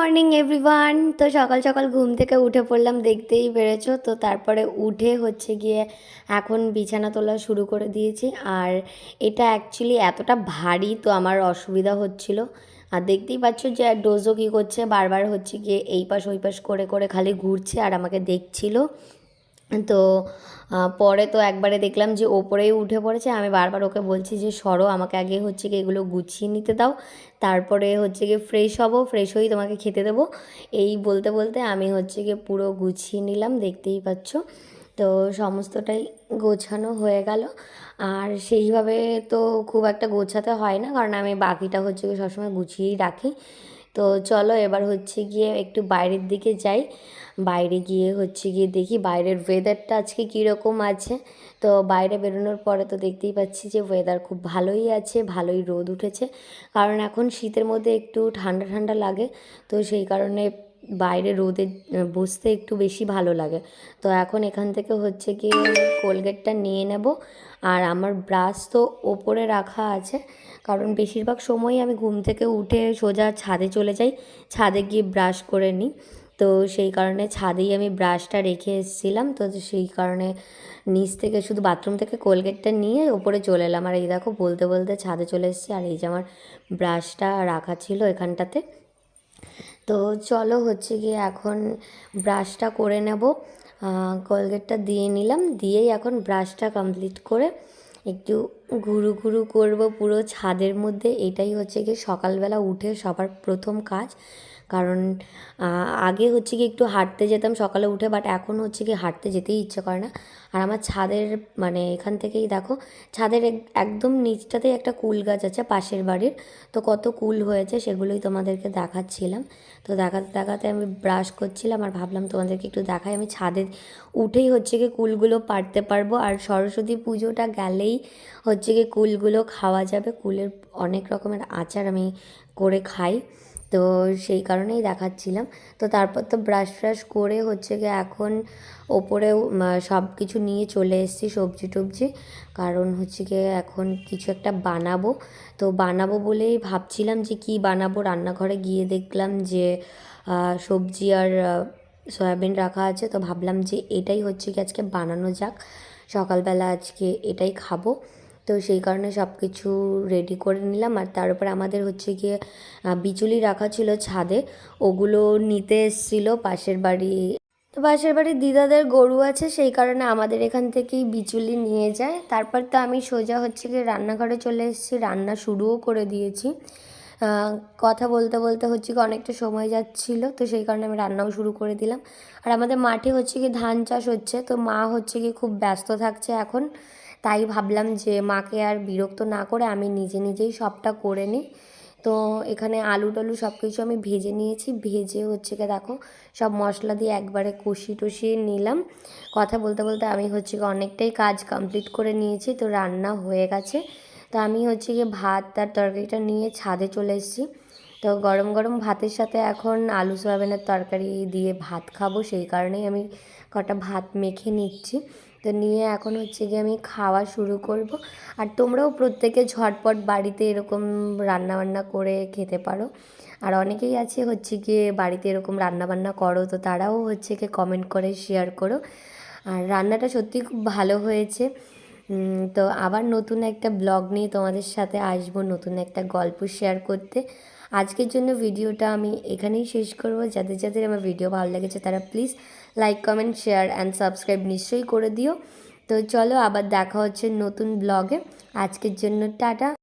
Morning, everyone. তো সকাল সকাল ঘুম থেকে উঠে পড়লাম, দেখতেই পেরেছ? তো তারপরে উঠে হচ্ছে গিয়ে এখন বিছানা তোলা শুরু করে দিয়েছি। আর এটা অ্যাকচুয়ালি এতটা ভারী তো আমার অসুবিধা হচ্ছিল। আর দেখতেই পাচ্ছ যে ডোজো কী করছে? বারবার হচ্ছে গিয়ে এই পাশ ওই পাশ করে করে খালি ঘুরছে আর আমাকে দেখছিল। তো পরে তো একবারে দেখলাম যে ওপরেই উঠে পড়েছে। আমি বারবার ওকে বলছি যে, সরো, আমাকে আগে হচ্ছে কি এগুলো গুছিয়ে নিতে দাও। তারপরে হচ্ছে গিয়ে ফ্রেশ হব ফ্রেশ হয়েই তোমাকে খেতে দেবো। এই বলতে বলতে আমি হচ্ছে গিয়ে পুরো গুছিয়ে নিলাম, দেখতেই পাচ্ছ। তো সমস্তটাই গোছানো হয়ে গেল। আর সেইভাবে তো খুব একটা গোছাতে হয় না, কারণ আমি বাকিটা হচ্ছে সবসময় গুছিয়েই রাখি। তো চলো এবার হচ্ছে গিয়ে একটু বাইরের দিকে যাই। বাইরে গিয়ে হচ্ছে গিয়ে দেখি বাইরের ওয়েদারটা আজকে কীরকম আছে। তো বাইরে বেরোনোর পরে তো দেখতেই পাচ্ছি যে ওয়েদার খুব ভালোই আছে, ভালোই রোদ উঠেছে। কারণ এখন শীতের মধ্যে একটু ঠান্ডা ঠান্ডা লাগে। তো সেই কারণে বাইরে রোদে বসতে একটু বেশি ভালো লাগে। তো এখন এখান থেকে হচ্ছে কি কোলগেটটা নিয়ে নেব। আর আমার ব্রাশ তো ওপরে রাখা আছে, কারণ বেশিরভাগ সময়ই আমি ঘুম থেকে উঠে সোজা ছাদে চলে যাই, ছাদে গিয়ে ব্রাশ করে নিই। তো সেই কারণে ছাদেই আমি ব্রাশটা রেখে এসেছিলাম। তো সেই কারণে নিচ থেকে, শুধু বাথরুম থেকে কোলগেটটা নিয়ে ওপরে চলে এলাম। আর এই দেখো, বলতে বলতে ছাদে চলে এসেছি। আর এই যে আমার ব্রাশটা রাখা ছিল এখানটাতে। তো চলো হচ্ছে গিয়ে এখন ব্রাশটা করে নেব। কলগেটটা দিয়ে নিলাম। দিয়েই এখন ব্রাশটা কমপ্লিট করে একটু ঘুরু ঘুরু করব পুরো ছাদের মধ্যে। এটাই হচ্ছে গিয়ে সকালবেলা উঠে সবার প্রথম কাজ। কারণ আগে হচ্ছে কি একটু হাঁটতে যেতাম সকালে উঠে বাট এখন হচ্ছে কি হাঁটতে যেতেই ইচ্ছে করে না। আর আমার ছাদের মানে এখান থেকেই দেখো, ছাদের একদম নিচটাতেই একটা কুল গাছ আছে পাশের বাড়ির। তো কত কুল হয়েছে সেগুলোই তোমাদেরকে দেখাচ্ছিলাম। তো দেখাতে দেখাতে আমি ব্রাশ করছিলাম আর ভাবলাম তোমাদেরকে একটু দেখাই। আমি ছাদে উঠেই হচ্ছে কি কুলগুলো পারতে পারব। আর সরস্বতী পুজোটা গেলেই হচ্ছে কি কুলগুলো খাওয়া যাবে। কুলের অনেক রকমের আচার আমি করে খাই। তো সেই কারণেই দেখাচ্ছিলাম। তো তারপর তো ব্রাশ ফ্রাশ করে হচ্ছে গিয়ে এখন ওপরেও সব কিছু নিয়ে চলে এসেছি সবজি টবজি। কারণ হচ্ছে গিয়ে এখন কিছু একটা বানাবো। তো বানাবো বলেই ভাবছিলাম যে কি বানাবো। রান্নাঘরে গিয়ে দেখলাম যে সবজি আর সয়াবিন রাখা আছে। তো ভাবলাম যে এটাই হচ্ছে কি আজকে বানানো যাক। সকালবেলা আজকে এটাই খাব। তো সেই কারণে সব কিছু রেডি করে নিলাম। আর তার উপরে আমাদের হচ্ছে গিয়ে বিচুলি রাখা ছিল ছাদে। ওগুলো নিতে এসছিল পাশের বাড়ি। তো পাশের বাড়ির দিদাদের গরু আছে, সেই কারণে আমাদের এখান থেকেই বিচুলি নিয়ে যায়। তারপর তো আমি সোজা হচ্ছে গিয়ে রান্নাঘরে চলে এসেছি, রান্না শুরুও করে দিয়েছি। কথা বলতে বলতে হচ্ছে কি অনেকটা সময় যাচ্ছিল, তো সেই কারণে আমি রান্নাও শুরু করে দিলাম। আর আমাদের মাঠে হচ্ছে কি ধান চাষ হচ্ছে, তো মা হচ্ছে কি খুব ব্যস্ত থাকছে এখন। তাই ভাবলাম যে মাকে আর বিরক্ত না করে আমি নিজে নিজেই সবটা করে নিই। তো এখানে আলু টালু সব কিছু আমি ভেজে নিয়েছি। ভেজে হচ্ছে কি দেখো, সব মশলা দিয়ে একবারে কষি টষিয়ে নিলাম। কথা বলতে বলতে আমি হচ্ছে কি অনেকটাই কাজ কমপ্লিট করে নিয়েছি, তো রান্না হয়ে গেছে। তো আমি হচ্ছে গিয়ে ভাত আর তরকারিটা নিয়ে ছাদে চলে এসেছি। তো গরম গরম ভাতের সাথে এখন আলু সয়াবিনের তরকারি দিয়ে ভাত খাব, সেই কারণেই আমি কটা ভাত মেখে নিচ্ছি। তো নিয়ে এখন হচ্ছে গিয়ে আমি খাওয়া শুরু করব। আর তোমরাও প্রত্যেকে ঝটপট বাড়িতে এরকম রান্নাবান্না করে খেতে পারো। আর অনেকেই আছে হচ্ছে গিয়ে বাড়িতে এরকম রান্না বান্না করো, তো তারাও হচ্ছে গিয়ে কমেন্ট করে শেয়ার করো। আর রান্নাটা সত্যি খুব ভালো হয়েছে। তো আবার নতুন একটা ব্লগ নিয়ে তোমাদের সাথে আসব, নতুন একটা গল্প শেয়ার করতে। আজকের জন্য ভিডিওটা আমি এখানেই শেষ করব। যাদের যাদের আমার ভিডিও ভালো লেগেছে তারা please like comment share and subscribe নিশ্চয়ই করে দিও। তো চলো আবার দেখা হচ্ছে নতুন ব্লগে। আজকের জন্য টাটা।